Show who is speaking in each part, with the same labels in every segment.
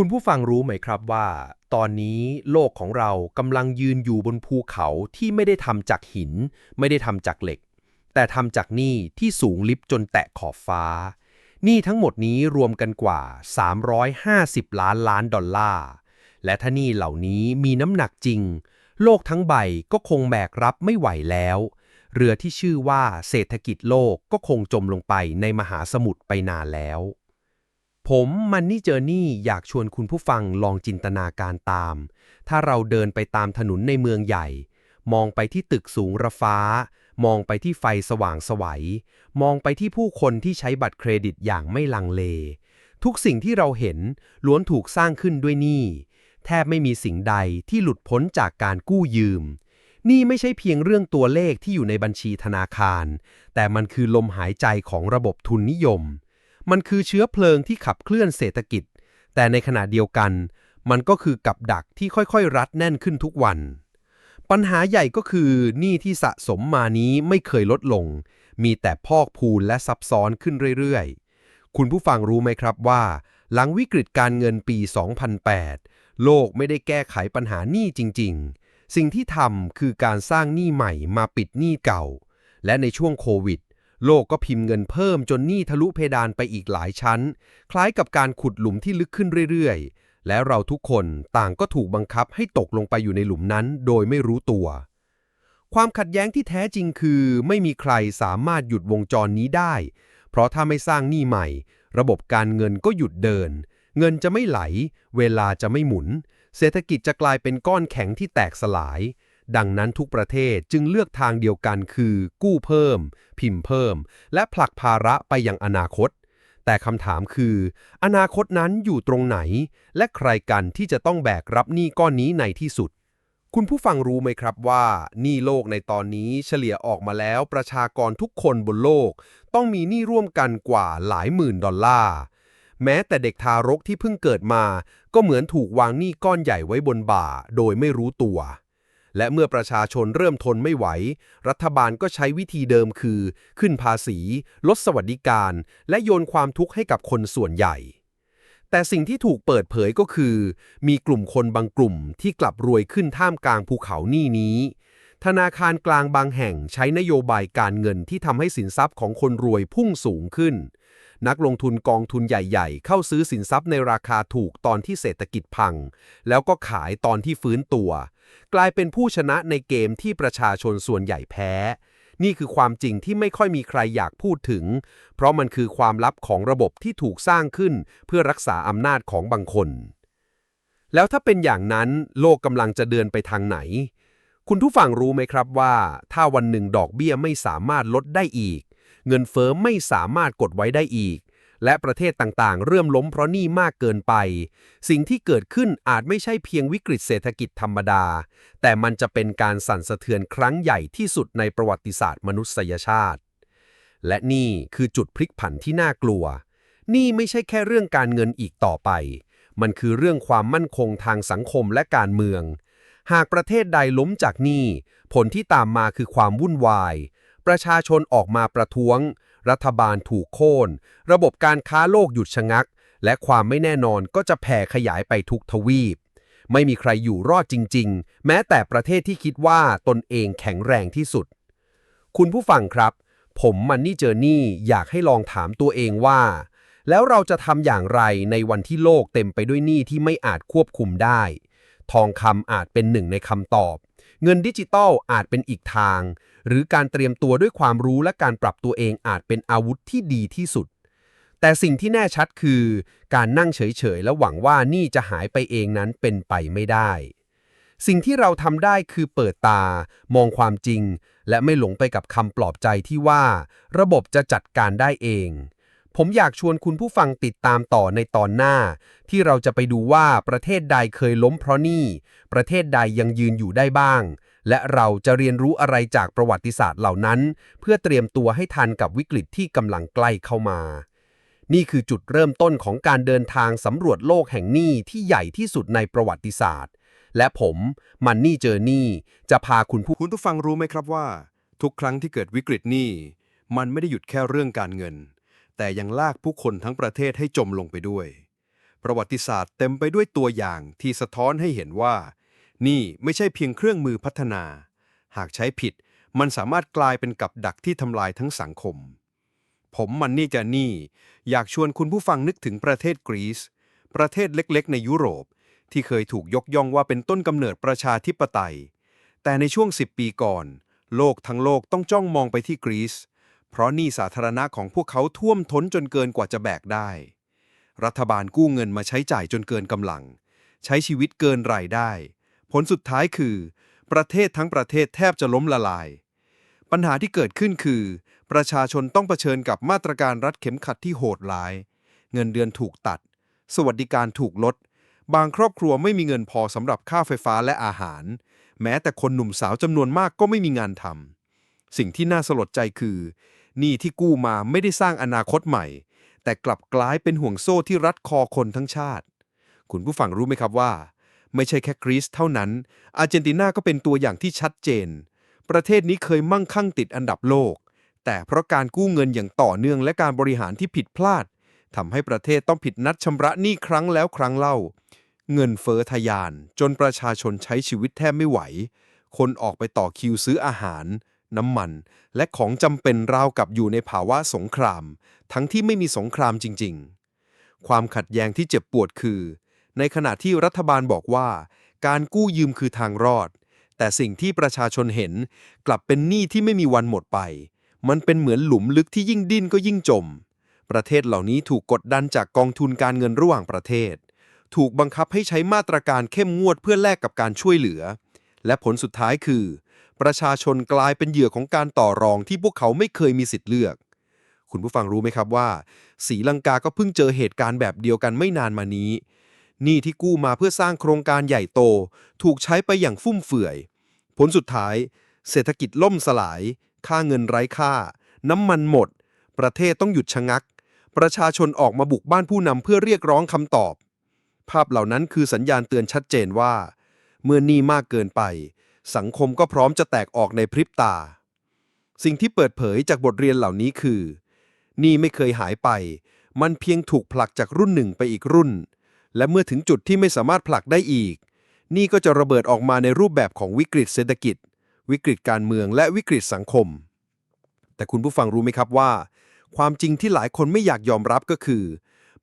Speaker 1: คุณผู้ฟังรู้ไหมครับว่า ตอนนี้โลกของเรากำลังยืนอยู่บนภูเขาที่ไม่ได้ทำจากหิน ไม่ได้ทำจากเหล็ก แต่ทำจากนี้ที่สูงลิบจนแตะขอบฟ้า นี้ทั้งหมดนี้รวมกันกว่า 350 ล้านล้านดอลลาร์ และถ้านี้เหล่านี้มีน้ำหนักจริง โลกทั้งใบก็คงแบกรับไม่ไหวแล้ว เรือที่ชื่อว่าเศรษฐกิจโลกก็คงจมลงไปในมหาสมุทรไปนานแล้ว ผมมันนี่เจอนี่อยากชวนคุณผู้ฟังลองจินตนาการตาม ถ้าเราเดินไปตามถนนในเมืองใหญ่ มองไปที่ตึกสูงระฟ้า มองไปที่ไฟสว่างไสวัย มองไปที่ผู้คนที่ใช้บัตรเครดิตอย่างไม่ลังเล ทุกสิ่งที่เราเห็นล้วนถูกสร้างขึ้นด้วยหนี้ แทบไม่มีสิ่งใดที่หลุดพ้นจากการกู้ยืม นี่ไม่ใช่เพียงเรื่องตัวเลขที่อยู่ในบัญชีธนาคาร แต่มันคือลมหายใจของระบบทุนนิยม มันคือเชื้อเพลิงที่ขับเคลื่อนเศรษฐกิจ แต่ในขณะเดียวกัน มันก็คือกับดักที่ค่อยๆ รัดแน่นขึ้นทุกวัน ปัญหาใหญ่ก็คือหนี้ที่สะสมมานี้ไม่เคยลดลง มีแต่พอกพูนและซับซ้อนขึ้นเรื่อยๆ คุณผู้ฟังรู้ไหมครับว่า หลังวิกฤตการเงินปี 2008 โลกไม่ได้แก้ไขปัญหาหนี้จริง ๆ สิ่งที่ทำคือการสร้างหนี้ใหม่มาปิดหนี้เก่า และในช่วงโควิด โลกก็พิมพ์เงินเพิ่มจนหนี้ทะลุเพดานไปอีกหลายชั้น คล้ายกับการขุดหลุมที่ลึกขึ้นเรื่อยๆ และเราทุกคนต่างก็ถูกบังคับให้ตกลงไปอยู่ในหลุมนั้นโดยไม่รู้ตัว ความขัดแย้งที่แท้จริงคือ ไม่มีใครสามารถหยุดวงจรนี้ได้ เพราะถ้าไม่สร้างหนี้ใหม่ ระบบการเงินก็หยุดเดิน เงินจะไม่ไหล เวลาจะไม่หมุน เศรษฐกิจจะกลายเป็นก้อนแข็งที่แตกสลาย ดังนั้นทุกประเทศจึงเลือกทางเดียวกันคือ กู้เพิ่ม พิมพ์เพิ่ม และผลักภาระไปยังอนาคต แต่คำถามคือ อนาคตนั้นอยู่ตรงไหน และใครกันที่จะต้องแบกรับหนี้ก้อนนี้ในที่สุด คุณผู้ฟังรู้ไหมครับว่าหนี้โลกในตอนนี้เฉลี่ยออกมาแล้วประชากรทุกคนบนโลก ต้องมีหนี้ร่วมกันกว่าหลายหมื่นดอลลาร์แม้แต่เด็กทารกที่เพิ่งเกิดมา ก็เหมือนถูกวางหนี้ก้อนใหญ่ไว้บนบ่า โดยไม่รู้ตัว และเมื่อประชาชนเริ่มทนไม่ไหว รัฐบาลก็ใช้วิธีเดิมคือ ขึ้นภาษี ลดสวัสดิการ และโยนความทุกข์ให้กับคนส่วนใหญ่ แต่สิ่งที่ถูกเปิดเผยก็คือ มีกลุ่มคนบางกลุ่มที่กลับรวยขึ้นท่ามกลางภูเขาหนี้นี้ ธนาคารกลางบางแห่งใช้นโยบายการเงินที่ทำให้สินทรัพย์ของคนรวยพุ่งสูงขึ้น นักลงทุนกองทุนใหญ่ๆ เข้าซื้อสินทรัพย์ในราคาถูกตอนที่เศรษฐกิจพัง แล้วก็ขายตอนที่ฟื้นตัว กลายเป็นผู้ชนะในเกมที่ประชาชนส่วนใหญ่แพ้ นี่คือความจริงที่ไม่ค่อยมีใครอยากพูดถึง เพราะมันคือความลับของระบบที่ถูกสร้างขึ้นเพื่อรักษาอำนาจของบางคน แล้วถ้าเป็นอย่างนั้นโลกกำลังจะเดินไปทางไหน คุณผู้ฟังรู้ไหมครับว่า ถ้าวันหนึ่งดอกเบี้ยไม่สามารถลดได้อีก เงินเฟ้อไม่สามารถกดไว้ได้อีก และประเทศต่างๆ เริ่มล้มเพราะหนี้มากเกินไป สิ่งที่เกิดขึ้นอาจไม่ใช่เพียงวิกฤตเศรษฐกิจธรรมดา แต่มันจะเป็นการสั่นสะเทือนครั้งใหญ่ที่สุดในประวัติศาสตร์มนุษยชาติ และนี่คือจุดพลิกผันที่น่ากลัว นี่ไม่ใช่แค่เรื่องการเงินอีกต่อไป มันคือเรื่องความมั่นคงทางสังคมและการเมือง หากประเทศใดล้มจากหนี้ผลที่ตามมาคือความวุ่นวาย ประชาชนออกมาประท้วง รัฐบาลถูกโค่น ระบบการค้าโลกหยุดชะงัก และความไม่แน่นอนก็จะแผ่ขยายไปทุกทวีป ไม่มีใครอยู่รอดจริง ๆ แม้แต่ประเทศที่คิดว่าตนเองแข็งแรงที่สุด คุณผู้ฟังครับ ผมมันนี่เจอนี่อยากให้ลองถามตัวเองว่า แล้วเราจะทำอย่างไรในวันที่โลกเต็มไปด้วยหนี้ที่ไม่อาจควบคุมได้ ทองคำอาจเป็นหนึ่งในคำตอบ เงินดิจิตอลอาจเป็นอีกทาง หรือการเตรียมตัวด้วยความรู้และการปรับตัวเองอาจเป็นอาวุธที่ดีที่สุด แต่สิ่งที่แน่ชัดคือ การนั่งเฉยๆ แล้วหวังว่านี่จะหายไปเองนั้นเป็นไปไม่ได้ สิ่งที่เราทำได้คือเปิดตา มองความจริง และไม่หลงไปกับคำปลอบใจที่ว่า ระบบจะจัดการได้เอง ผมอยากชวนคุณผู้ฟังติดตามต่อในตอนหน้า ที่เราจะไปดูว่าประเทศใดเคยล้มเพราะหนี้ ประเทศใดยังยืนอยู่ได้บ้าง และเราจะเรียนรู้อะไรจากประวัติศาสตร์เหล่านั้น เพื่อเตรียมตัวให้ทันกับวิกฤตที่กำลังใกล้เข้ามา นี่คือจุดเริ่มต้นของการเดินทางสำรวจโลกแห่งหนี้ที่ใหญ่ที่สุดในประวัติศาสตร์ และผมมันนี่เจอนี่จะพาคุณผู้
Speaker 2: คุณผู้ฟังรู้ไหมครับว่า ทุกครั้งที่เกิดวิกฤตหนี้ มันไม่ได้หยุดแค่เรื่องการเงิน แต่ยังลากผู้คนทั้งประเทศให้จมลงไปด้วย ประวัติศาสตร์เต็มไปด้วยตัวอย่างที่สะท้อนให้เห็นว่า นี่ไม่ใช่เพียงเครื่องมือพัฒนา หากใช้ผิด มันสามารถกลายเป็นกับดักที่ทำลายทั้งสังคม ผมมันนี่จะนี่ อยากชวนคุณผู้ฟังนึกถึงประเทศกรีซประเทศเล็กๆ ในยุโรป ที่เคยถูกยกย่องว่าเป็นต้นกำเนิดประชาธิปไตย แต่ในช่วง 10 ปีก่อน โลกทั้งโลกต้องจ้องมองไปที่กรีซ เพราะหนี้สาธารณะของพวกเขาท่วมท้นจนเกินกว่าจะแบกได้ รัฐบาลกู้เงินมาใช้จ่ายจนเกินกำลัง ใช้ชีวิตเกินรายได้ ผลสุดท้ายคือ ประเทศทั้งประเทศแทบจะล้มละลาย ปัญหาที่เกิดขึ้นคือ ประชาชนต้องเผชิญกับมาตรการรัดเข็มขัดที่โหดร้าย เงินเดือนถูกตัด สวัสดิการถูกลด บางครอบครัวไม่มีเงินพอสำหรับค่าไฟฟ้าและอาหาร แม้แต่คนหนุ่มสาวจำนวนมากก็ไม่มีงานทำสิ่งที่น่าสลดใจคือ หนี้ที่กู้มาไม่ได้สร้างอนาคตใหม่ แต่กลับกลายเป็นห่วงโซ่ที่รัดคอคนทั้งชาติ คุณผู้ฟังรู้ไหมครับว่า ไม่ใช่แค่กรีซเท่านั้น อาร์เจนตินาก็เป็นตัวอย่างที่ชัดเจน ประเทศนี้เคยมั่งคั่งติดอันดับโลก แต่เพราะการกู้เงินอย่างต่อเนื่องและการบริหารที่ผิดพลาดทำให้ประเทศต้องผิดนัดชำระหนี้ครั้งแล้วครั้งเล่า เงินเฟ้อทะยาน จนประชาชนใช้ชีวิตแทบไม่ไหว คนออกไปต่อคิวซื้ออาหาร น้ำมัน และของจำเป็นราวกับอยู่ในภาวะสงคราม ทั้งที่ไม่มีสงครามจริง ๆ ความขัดแย้งที่เจ็บปวดคือ ในขณะที่รัฐบาลบอกว่า การกู้ยืมคือทางรอด แต่สิ่งที่ประชาชนเห็นกลับเป็นหนี้ที่ไม่มีวันหมดไป มันเป็นเหมือนหลุมลึกที่ยิ่งดิ้นก็ยิ่งจม ประเทศเหล่านี้ถูกกดดันจากกองทุนการเงินระหว่างประเทศ ถูกบังคับให้ใช้มาตรการเข้มงวดเพื่อแลกกับการช่วยเหลือ และผลสุดท้ายคือ ประชาชนกลายเป็นเหยื่อของการต่อรองที่พวกเขาไม่เคยมีสิทธิ์เลือก คุณผู้ฟังรู้ไหมครับว่าศรีลังกาก็เพิ่งเจอเหตุการณ์แบบเดียวกันไม่นานมานี้หนี้ที่กู้มาเพื่อสร้างโครงการใหญ่โต ถูกใช้ไปอย่างฟุ่มเฟือย ผลสุดท้าย เศรษฐกิจล่มสลาย ค่าเงินไร้ค่า น้ำมันหมด ประเทศต้องหยุดชะงัก ประชาชนออกมาบุกบ้านผู้นำเพื่อเรียกร้องคำตอบ ภาพเหล่านั้นคือสัญญาณเตือนชัดเจนว่า เมื่อหนี้มากเกินไป สังคมก็พร้อมจะแตกออกในพริบตา สิ่งที่เปิดเผยจากบทเรียนเหล่านี้คือ นี้ไม่เคยหายไป มันเพียงถูกผลักจากรุ่นหนึ่งไปอีกรุ่น และเมื่อถึงจุดที่ไม่สามารถผลักได้อีก นี้ก็จะระเบิดออกมาในรูปแบบของวิกฤตเศรษฐกิจ วิกฤตการเมืองและวิกฤตสังคม แต่คุณผู้ฟังรู้ไหมครับว่า ความจริงที่หลายคนไม่อยากยอมรับก็คือ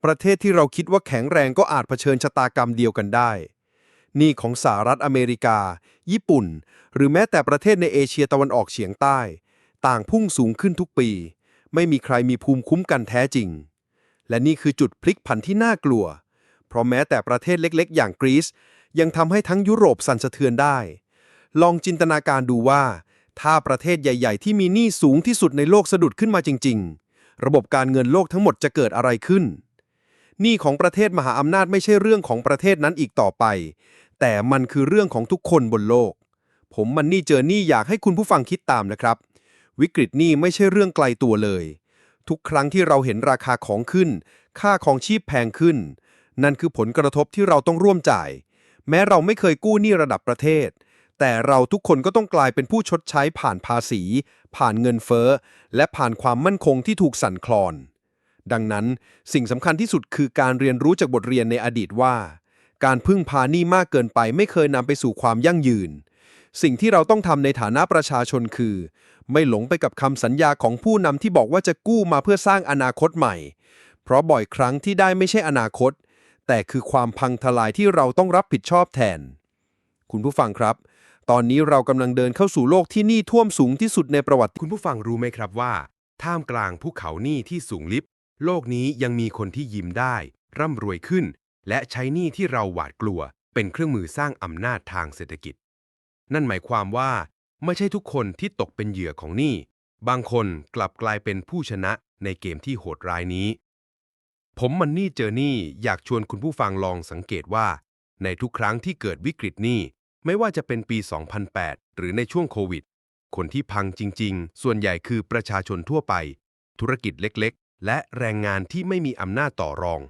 Speaker 2: ประเทศที่เราคิดว่าแข็งแรงก็อาจเผชิญชะตากรรมเดียวกันได้ หนี้ของสหรัฐอเมริกา ญี่ปุ่น หรือแม้แต่ประเทศในเอเชียตะวันออกเฉียงใต้ ต่างพุ่งสูงขึ้นทุกปี ไม่มีใครมีภูมิคุ้มกันแท้จริง และนี่คือจุดพลิกผันที่น่ากลัว เพราะแม้แต่ประเทศเล็กๆ อย่างกรีซยังทำให้ทั้งยุโรปสั่นสะเทือนได้ ลองจินตนาการดูว่า ถ้าประเทศใหญ่ ๆ ที่มีหนี้สูงที่สุดในโลกสะดุดขึ้นมาจริง ๆ ระบบการเงินโลกทั้งหมดจะเกิดอะไรขึ้นหนี้ของประเทศมหาอำนาจไม่ใช่เรื่องของประเทศนั้นอีกต่อไป แต่มันคือเรื่องของทุกคนบนโลก ผมมันนี่เจอนี้อยากให้คุณผู้ฟังคิดตามนะครับ วิกฤตนี้ไม่ใช่เรื่องไกลตัวเลย ทุกครั้งที่เราเห็นราคาของขึ้น ค่าของชีพแพงขึ้น นั่นคือผลกระทบที่เราต้องร่วมจ่าย แม้เราไม่เคยกู้หนี้ระดับประเทศ แต่เราทุกคนก็ต้องกลายเป็นผู้ชดใช้ผ่านภาษี ผ่านเงินเฟ้อ และผ่านความมั่นคงที่ถูกสั่นคลอนดังนั้นสิ่งสำคัญที่สุดคือการเรียนรู้จากบทเรียนในอดีตว่า การพึ่งพาหนี้มากเกินไปไม่เคยนำไปสู่ความยั่งยืน สิ่งที่เราต้องทำในฐานะประชาชนคือ ไม่หลงไปกับคำสัญญาของผู้นำที่บอกว่าจะกู้มาเพื่อสร้างอนาคตใหม่ เพราะบ่อยครั้งที่ได้ไม่ใช่อนาคต แต่คือความพังทลายที่เราต้องรับผิดชอบแทน คุณผู้ฟังครับ ตอนนี้เรากำลังเดินเข้าสู่โลกที่หนี้ท่วมสูงที่สุดในประวัติ
Speaker 1: คุณผู้ฟังรู้ไหมครับว่า ท่ามกลางภูเขาหนี้ที่สูงลิบโลกนี้ยังมีคนที่ยิ้มได้ ร่ำรวยขึ้น และใช้หนี้ที่เราหวาดกลัวเป็นเครื่องมือสร้างอำนาจทางเศรษฐกิจ นั่นหมายความว่า ไม่ใช่ทุกคนที่ตกเป็นเหยื่อของหนี้ บางคนกลับกลายเป็นผู้ชนะในเกมที่โหดร้ายนี้ ผมมันนี่เจอหนี้อยากชวนคุณผู้ฟังลองสังเกตว่า ในทุกครั้งที่เกิดวิกฤตหนี้ ไม่ว่าจะเป็นปี 2008 หรือในช่วงโควิด คนที่พังจริง ๆ ส่วนใหญ่คือประชาชนทั่วไป ธุรกิจเล็กๆ และแรงงานที่ไม่มีอำนาจต่อรอง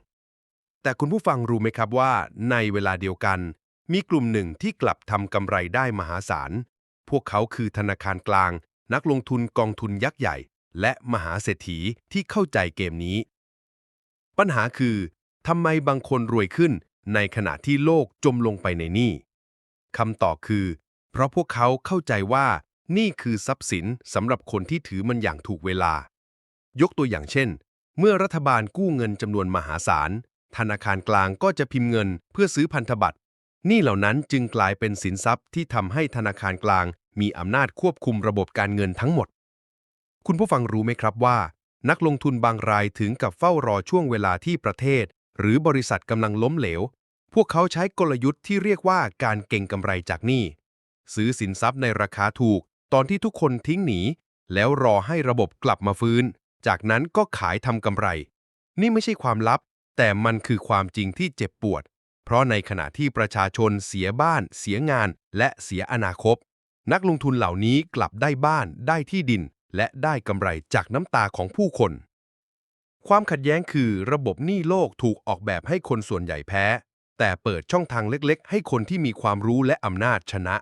Speaker 1: แต่คุณผู้ฟังรู้ไหมครับว่า ในเวลาเดียวกัน มีกลุ่มหนึ่งที่กลับทำกำไรได้มหาศาล พวกเขาคือธนาคารกลาง นักลงทุนกองทุนยักษ์ใหญ่ และมหาเศรษฐีที่เข้าใจเกมนี้ ปัญหาคือ
Speaker 2: ทำไมบางคนรวยขึ้นในขณะที่โลกจมลงไปในหนี้คำตอบคือ เพราะพวกเขาเข้าใจว่านี่คือทรัพย์สินสำหรับคนที่ถือมันอย่างถูกเวลา ยกตัวอย่างเช่น เมื่อรัฐบาลกู้เงินจำนวนมหาศาล ธนาคารกลางก็จะพิมพ์เงินเพื่อซื้อพันธบัตรนี่เหล่านั้นจึงกลายเป็นสินทรัพย์ที่ทำให้ธนาคารกลางมีอำนาจควบคุมระบบการเงินทั้งหมด คุณผู้ฟังรู้ไหมครับว่า นักลงทุนบางรายถึงกับเฝ้ารอช่วงเวลาที่ประเทศ หรือบริษัทกำลังล้มเหลว พวกเขาใช้กลยุทธ์ที่เรียกว่าการเก็งกำไรจากหนี้ ซื้อสินทรัพย์ในราคาถูก ตอนที่ทุกคนทิ้งหนี แล้วรอให้ระบบกลับมาฟื้น จากนั้นก็ขายทำกำไร นี่ไม่ใช่ความลับ แต่มันคือความจริงที่เจ็บปวด เพราะในขณะที่ประชาชนเสียบ้าน เสียงาน และเสียอนาคต นักลงทุนเหล่านี้กลับได้บ้าน ได้ที่ดิน และได้กำไรจากน้ำตาของผู้คน ความขัดแย้งคือระบบหนี้โลกถูกออกแบบให้คนส่วนใหญ่แพ้ แต่เปิดช่องทางเล็กๆ ให้คนที่มีความรู้และอำนาจชนะ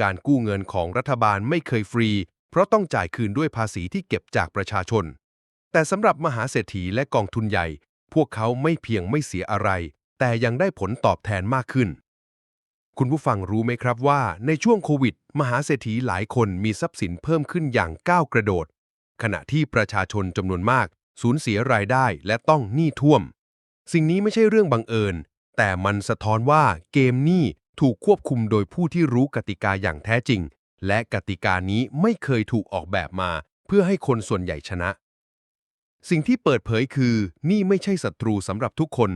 Speaker 2: การกู้เงินของรัฐบาลไม่เคยฟรี เพราะต้องจ่ายคืนด้วยภาษีที่เก็บจากประชาชนแต่สำหรับมหาเศรษฐีและกองทุนใหญ่ พวกเขาไม่เพียงไม่เสียอะไร แต่ยังได้ผลตอบแทนมากขึ้น คุณผู้ฟังรู้ไหมครับว่าในช่วงโควิด มหาเศรษฐีหลายคนมีทรัพย์สินเพิ่มขึ้นอย่างก้าวกระโดด ขณะที่ประชาชนจำนวนมาก สูญเสียรายได้และต้องหนี้ท่วม สิ่งนี้ไม่ใช่เรื่องบังเอิญ แต่มันสะท้อนว่าเกมหนี้ถูกควบคุมโดยผู้ที่รู้กติกาอย่างแท้จริง และกติกานี้ไม่เคยถูกออกแบบมา เพื่อให้คนส่วนใหญ่ชนะ สิ่งที่เปิดเผยคือ นี่ไม่ใช่ศัตรูสำหรับทุกคน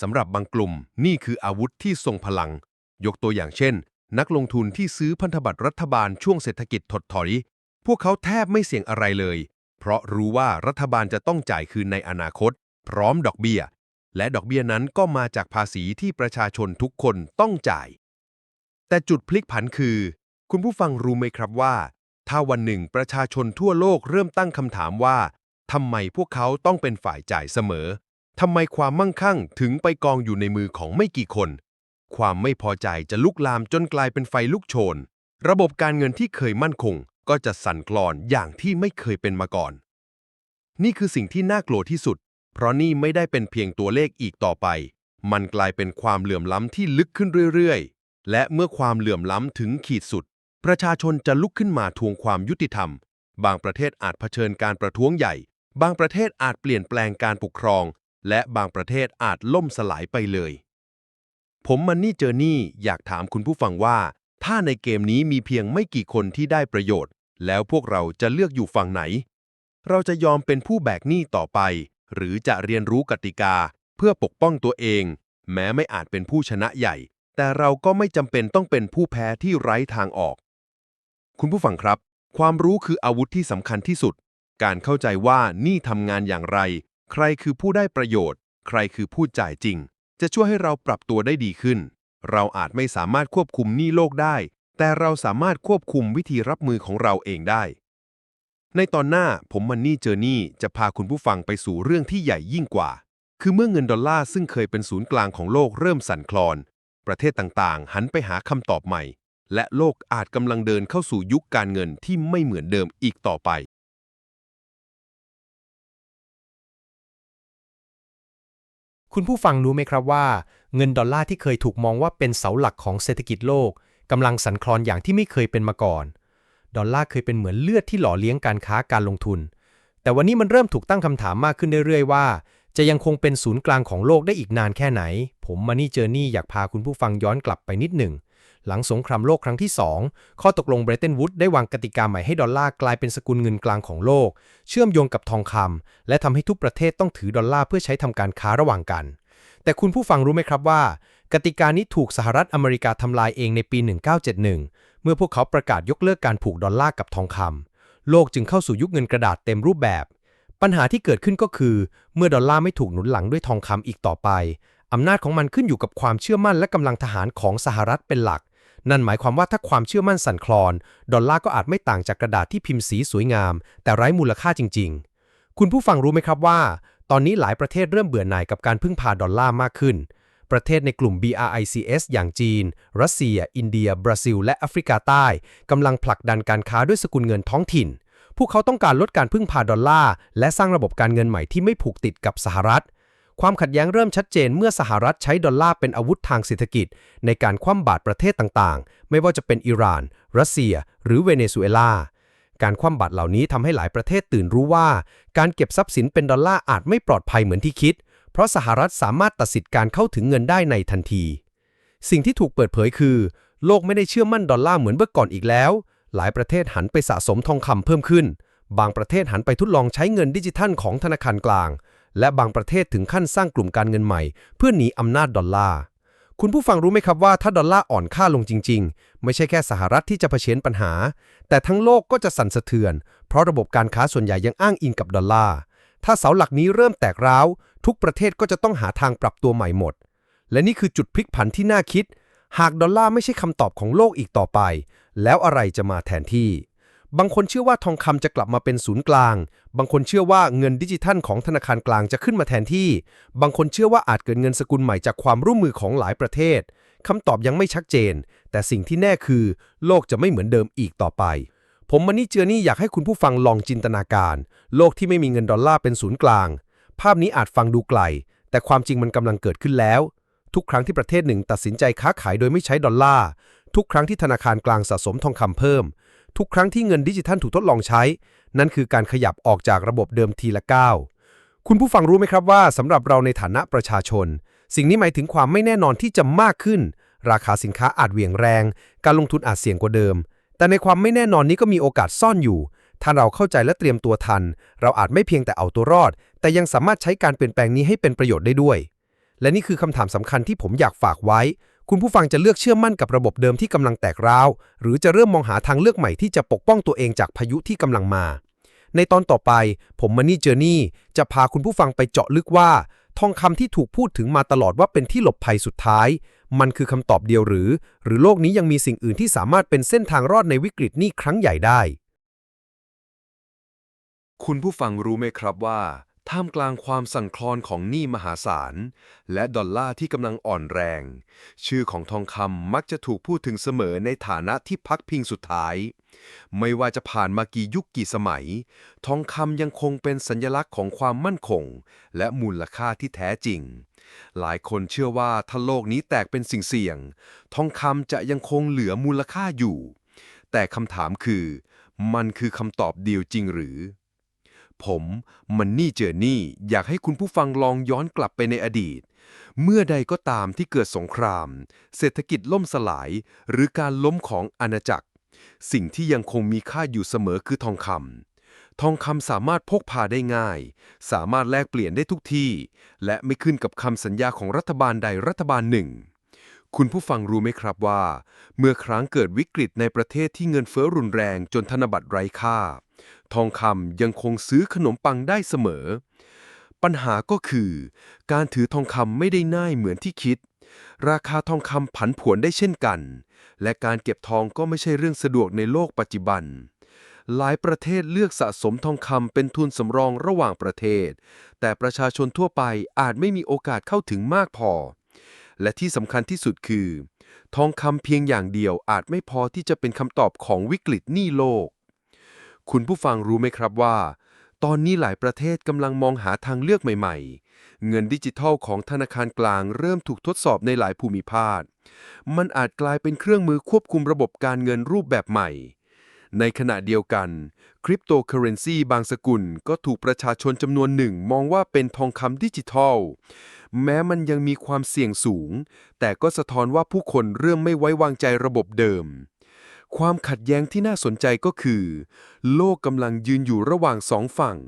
Speaker 2: สำหรับบางกลุ่ม นี่คืออาวุธที่ทรงพลัง ยกตัวอย่างเช่น นักลงทุนที่ซื้อพันธบัตรรัฐบาลช่วงเศรษฐกิจถดถอย พวกเขาแทบไม่เสี่ยงอะไรเลย เพราะรู้ว่ารัฐบาลจะต้องจ่ายคืนในอนาคต พร้อมดอกเบี้ย และดอกเบี้ยนั้นก็มาจากภาษีที่ประชาชนทุกคนต้องจ่าย แต่จุดพลิกผันคือ คุณผู้ฟังรู้ไหมครับว่า ถ้าวันหนึ่งประชาชนทั่วโลกเริ่มตั้งคำถามว่า ทำไมพวกเขาต้องเป็นฝ่ายจ่ายเสมอ ทำไมความมั่งคั่งถึงไปกองอยู่ในมือของไม่กี่คน ความไม่พอใจจะลุกลามจนกลายเป็นไฟลุกโชน ระบบการเงินที่เคยมั่นคง ก็จะสั่นคลอนอย่างที่ไม่เคยเป็นมาก่อน นี่คือสิ่งที่น่ากลัวที่สุด เพราะนี่ไม่ได้เป็นเพียงตัวเลขอีกต่อไป มันกลายเป็นความเหลื่อมล้ำที่ลึกขึ้นเรื่อยๆ และเมื่อความเหลื่อมล้ำถึงขีดสุด ประชาชนจะลุกขึ้นมาทวงความยุติธรรม บางประเทศอาจเผชิญการประท้วงใหญ่ บางประเทศอาจเปลี่ยนแปลงการปกครอง และบางประเทศอาจล่มสลายไปเลย ผมมันนี่เจอนี่อยากถามคุณผู้ฟังว่า ถ้าในเกมนี้มีเพียงไม่กี่คนที่ได้ประโยชน์ แล้วพวกเราจะเลือกอยู่ฝั่งไหน เราจะยอมเป็นผู้แบกหนี้ต่อไป หรือจะเรียนรู้กติกา เพื่อปกป้องตัวเอง แม้ไม่อาจเป็นผู้ชนะใหญ่ แต่เราก็ไม่จำเป็นต้องเป็นผู้แพ้ที่ไร้ทางออก คุณผู้ฟังครับ ความรู้คืออาวุธที่สำคัญที่สุด การเข้าใจว่านี่ทำงานอย่างไร ใครคือผู้ได้ประโยชน์ ใครคือผู้จ่ายจริง จะช่วยให้เราปรับตัวได้ดีขึ้น เราอาจไม่สามารถควบคุมหนี้โลกได้ แต่เราสามารถควบคุมวิธีรับมือของเราเองได้ ในตอนหน้าผมมันนี่เจอนี่จะพาคุณผู้ฟังไปสู่เรื่องที่ใหญ่ยิ่งกว่า คือเมื่อเงินดอลลาร์ซึ่งเคยเป็นศูนย์กลางของโลกเริ่มสั่นคลอน ประเทศต่างๆ หันไปหาคำตอบใหม่ และโลกอาจกำลังเดินเข้าสู่ยุคการเงินที่ไม่เหมือนเดิมอีกต่อไป
Speaker 3: คุณผู้ฟังรู้ไหมครับว่า เงินดอลลาร์ที่เคยถูกมองว่าเป็นเสาหลักของเศรษฐกิจโลกกำลังสั่นคลอนอย่างที่ไม่เคยเป็นมาก่อน ดอลลาร์เคยเป็นเหมือนเลือดที่หล่อเลี้ยงการค้าการลงทุน แต่วันนี้มันเริ่มถูกตั้งคำถามมากขึ้นเรื่อยๆว่า จะยังคงเป็นศูนย์กลางของโลกได้อีกนานแค่ไหน ผมมานี่เจอนี่อยากพาคุณผู้ฟังย้อนกลับไปนิดหนึ่ง หลังสงครามโลกครั้งที่ 2 ข้อตกลงเบรเตนวูดได้วางกติกาใหม่ให้ดอลลาร์กลายเป็นสกุลเงินกลางของโลก เชื่อมโยงกับทองคำและทำให้ทุกประเทศต้องถือดอลลาร์เพื่อใช้ทำการค้าระหว่างกัน แต่คุณผู้ฟังรู้ไหมครับว่า กติกานี้ถูกสหรัฐอเมริกาทำลายเองในปี 1971 เมื่อพวกเขาประกาศยกเลิกการผูกดอลลาร์กับทองคำโลกจึงเข้าสู่ยุคเงินกระดาษเต็มรูปแบบ ปัญหาที่เกิดขึ้นก็คือ เมื่อดอลลาร์ไม่ถูกหนุนหลังด้วยทองคำอีกต่อไปอำนาจของมันขึ้นอยู่กับความเชื่อมั่นและกำลังทหารของสหรัฐเป็นหลัก นั่นหมายความว่าถ้าความเชื่อมั่นสั่นคลอน ดอลลาร์ก็อาจไม่ต่างจากกระดาษที่พิมพ์สีสวยงาม แต่ไร้มูลค่าจริง ๆ คุณผู้ฟังรู้ไหมครับว่า ตอนนี้หลายประเทศเริ่มเบื่อหน่ายกับการพึ่งพาดอลลาร์มากขึ้น ประเทศในกลุ่ม BRICS อย่างจีน รัสเซีย อินเดีย บราซิล และแอฟริกาใต้กำลังผลักดันการค้าด้วยสกุลเงินท้องถิ่น พวกเขาต้องการลดการพึ่งพาดอลลาร์และสร้างระบบการเงินใหม่ที่ไม่ผูกติดกับสหรัฐ
Speaker 1: ความขัดแย้งเริ่มชัดเจนเมื่อสหรัฐใช้ดอลลาร์เป็นอาวุธทางเศรษฐกิจ ในการคว่ำบาตรประเทศต่างๆ ไม่ว่าจะเป็นอิหร่าน รัสเซีย หรือเวเนซุเอลา การคว่ำบาตรเหล่านี้ทำให้หลายประเทศตื่นรู้ว่า การเก็บทรัพย์สินเป็นดอลลาร์อาจไม่ปลอดภัยเหมือนที่คิด เพราะสหรัฐสามารถตัดสิทธิ์การเข้าถึงเงินได้ในทันที สิ่งที่ถูกเปิดเผยคือ โลกไม่ได้เชื่อมั่นดอลลาร์เหมือนเมื่อก่อนอีกแล้ว หลายประเทศหันไปสะสมทองคำเพิ่มขึ้น บางประเทศหันไปทดลองใช้เงินดิจิทัลของธนาคารกลาง และบางประเทศถึงขั้นสร้างกลุ่มการเงินใหม่ เพื่อหนีอำนาจดอลลาร์ คุณผู้ฟังรู้ไหมครับว่าถ้าดอลลาร์อ่อนค่าลงจริง ๆ ไม่ใช่แค่สหรัฐที่จะเผชิญปัญหา แต่ทั้งโลกก็จะสั่นสะเทือน เพราะระบบการค้าส่วนใหญ่ยังอ้างอิงกับดอลลาร์ ถ้าเสาหลักนี้เริ่มแตกร้าว ทุกประเทศก็จะต้องหาทางปรับตัวใหม่หมด และนี่คือจุดพลิกผันที่น่าคิด หากดอลลาร์ไม่ใช่คำตอบของโลกอีกต่อไป แล้วอะไรจะมาแทนที่ บางคนเชื่อว่าทองคำจะกลับมาเป็นศูนย์กลาง บางคนเชื่อว่าเงินดิจิทัลของธนาคารกลางจะขึ้นมาแทนที่ บางคนเชื่อว่าอาจเกิดเงินสกุลใหม่จากความร่วมมือของหลายประเทศคำตอบยังไม่ชัดเจน แต่สิ่งที่แน่คือ โลกจะไม่เหมือนเดิมอีกต่อไป ผมมันนี่เจอนี่อยากให้คุณผู้ฟังลองจินตนาการ โลกที่ไม่มีเงินดอลลาร์เป็นศูนย์กลาง ภาพนี้อาจฟังดูไกล แต่ความจริงมันกำลังเกิดขึ้นแล้ว ทุกครั้งที่ประเทศหนึ่งตัดสินใจค้าขายโดยไม่ใช้ดอลลาร์ทุกครั้งที่ธนาคารกลางสะสมทองคำเพิ่ม ทุกครั้งที่เงินดิจิทัลถูกทดลองใช้ นั่นคือการขยับออกจากระบบเดิมทีละก้าวคุณผู้ฟังรู้ไหมครับว่าสำหรับเราในฐานะประชาชน สิ่งนี้หมายถึงความไม่แน่นอนที่จะมากขึ้น ราคาสินค้าอาจเหวี่ยงแรง การลงทุนอาจเสี่ยงกว่าเดิม แต่ในความไม่แน่นอนนี้ก็มีโอกาสซ่อนอยู่ ถ้าเราเข้าใจและเตรียมตัวทัน เราอาจไม่เพียงแต่เอาตัวรอด แต่ยังสามารถใช้การเปลี่ยนแปลงนี้ให้เป็นประโยชน์ได้ด้วย และนี่คือคำถามสำคัญที่ผมอยากฝากไว้ คุณผู้ฟังจะเลือกเชื่อมั่นกับระบบเดิมที่กำลังแตกร้าว หรือจะเริ่มมองหาทางเลือกใหม่ที่จะปกป้องตัวเองจากพายุที่กำลังมา ในตอนต่อไป ผมมันนี่เจอร์นี่จะพาคุณผู้ฟังไปเจาะลึกว่า ทองคำที่ถูกพูดถึงมาตลอดว่าเป็นที่หลบภัยสุดท้าย มันคือคำตอบเดียวหรือ หรือโลกนี้ยังมีสิ่งอื่นที่สามารถเป็นเส้นทางรอดในวิกฤตนี้ครั้งใหญ่ได้
Speaker 2: คุณผู้ฟังรู้ไหมครับว่า ท่ามกลางความสั่นคลอนของหนี้มหาศาล และดอลลาร์ที่กำลังอ่อนแรง ชื่อของทองคำมักจะถูกพูดถึงเสมอในฐานะที่พักพิงสุดท้าย ไม่ว่าจะผ่านมากี่ยุคกี่สมัย ทองคำยังคงเป็นสัญลักษณ์ของความมั่นคง และมูลค่าที่แท้จริง หลายคนเชื่อว่าถ้าโลกนี้แตกเป็นสิ่งเสี่ยง ทองคำจะยังคงเหลือมูลค่าอยู่ แต่คำถามคือ มันคือคำตอบเดียวจริงหรือ ผมมันนี่เจอนี่อยากให้คุณผู้ฟังลองย้อนกลับไปในอดีต เมื่อใดก็ตามที่เกิดสงคราม เศรษฐกิจล่มสลาย หรือการล้มของอาณาจักร สิ่งที่ยังคงมีค่าอยู่เสมอคือทองคำทองคำสามารถพกพาได้ง่าย สามารถแลกเปลี่ยนได้ทุกที่ และไม่ขึ้นกับคำสัญญาของรัฐบาลใดรัฐบาลหนึ่งคุณผู้ฟังรู้ไหมครับว่า เมื่อครั้งเกิดวิกฤตในประเทศที่เงินเฟ้อรุนแรงจนธนบัตรไร้ค่า ทองคำยังคงซื้อขนมปังได้เสมอ ปัญหาก็คือ การถือทองคำไม่ได้ง่ายเหมือนที่คิด ราคาทองคำผันผวนได้เช่นกัน และการเก็บทองก็ไม่ใช่เรื่องสะดวกในโลกปัจจุบัน หลายประเทศเลือกสะสมทองคำเป็นทุนสำรองระหว่างประเทศ แต่ประชาชนทั่วไปอาจไม่มีโอกาสเข้าถึงมากพอ และที่สำคัญที่สุดคือ ทองคำเพียงอย่างเดียวอาจไม่พอที่จะเป็นคำตอบของวิกฤตหนี้โลก คุณผู้ฟังรู้ไหมครับว่า ตอนนี้หลายประเทศกำลังมองหาทางเลือกใหม่ ๆ เงินดิจิทัลของธนาคารกลางเริ่มถูกทดสอบในหลายภูมิภาค มันอาจกลายเป็นเครื่องมือควบคุมระบบการเงินรูปแบบใหม่ ในขณะเดียวกันคริปโตเคอเรนซีบางสกุลก็ถูกประชาชนจำนวนหนึ่งมองว่าเป็นทองคำดิจิทัล แม้มันยังมีความเสี่ยงสูง แต่ก็สะท้อนว่าผู้คนเริ่มไม่ไว้วางใจระบบเดิม ความขัดแย้งที่น่าสนใจก็คือ โลกกำลังยืนอยู่ระหว่างสองฝั่ง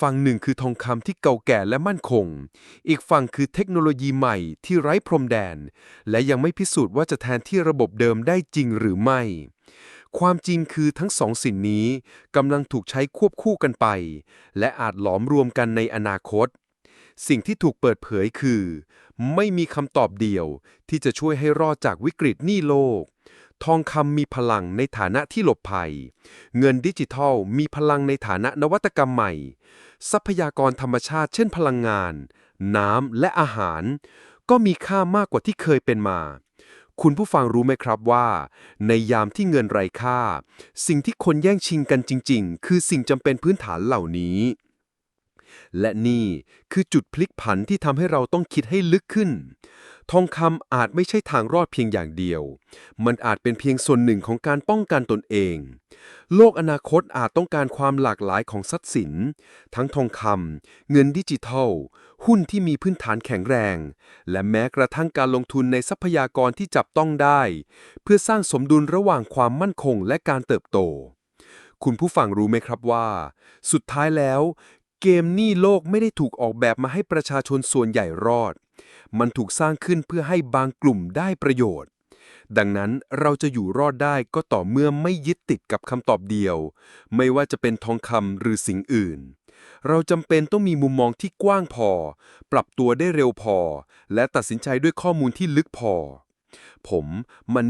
Speaker 2: ฝั่งหนึ่งคือทองคำที่เก่าแก่และมั่นคง อีกฝั่งคือเทคโนโลยีใหม่ที่ไร้พรมแดน และยังไม่พิสูจน์ว่าจะแทนที่ระบบเดิมได้จริงหรือไม่ ความจริงคือทั้งสองสิ่งนี้กำลังถูกใช้ควบคู่กันไป และอาจหลอมรวมกันในอนาคตสิ่งที่ถูกเปิดเผยคือ ไม่มีคำตอบเดียวที่จะช่วยให้รอดจากวิกฤตหนี้โลก ทองคำมีพลังในฐานะที่หลบภัย เงินดิจิทัลมีพลังในฐานะนวัตกรรมใหม่ ทรัพยากรธรรมชาติเช่นพลังงาน น้ำและอาหาร ก็มีค่ามากกว่าที่เคยเป็นมา คุณผู้ฟังรู้ไหมครับว่า ในยามที่เงินไร้ค่า สิ่งที่คนแย่งชิงกันจริง ๆ คือสิ่งจำเป็นพื้นฐานเหล่านี้ และนี่คือจุดพลิกผันที่ทำให้เราต้องคิดให้ลึกขึ้น ทองคำอาจไม่ใช่ทางรอดเพียงอย่างเดียว มันอาจเป็นเพียงส่วนหนึ่งของการป้องกันตนเอง โลกอนาคตอาจต้องการความหลากหลายของทรัพย์สิน ทั้งทองคำเงินดิจิทัล หุ้นที่มีพื้นฐานแข็งแรง และแม้กระทั่งการลงทุนในทรัพยากรที่จับต้องได้ เพื่อสร้างสมดุลระหว่างความมั่นคงและการเติบโต คุณผู้ฟังรู้ไหมครับว่า สุดท้ายแล้ว เกมหนี้โลกไม่ได้ถูกออกแบบมาให้ประชาชนส่วนใหญ่รอด มันถูกสร้างขึ้นเพื่อให้บางกลุ่มได้ประโยชน์ ดังนั้นเราจะอยู่รอดได้ก็ต่อเมื่อไม่ยึดติดกับคำตอบเดียว ไม่ว่าจะเป็นทองคำหรือสิ่งอื่น เราจำเป็นต้องมีมุมมองที่กว้างพอ ปรับตัวได้เร็วพอ และตัดสินใจด้วยข้อมูลที่ลึกพอ ผมมัน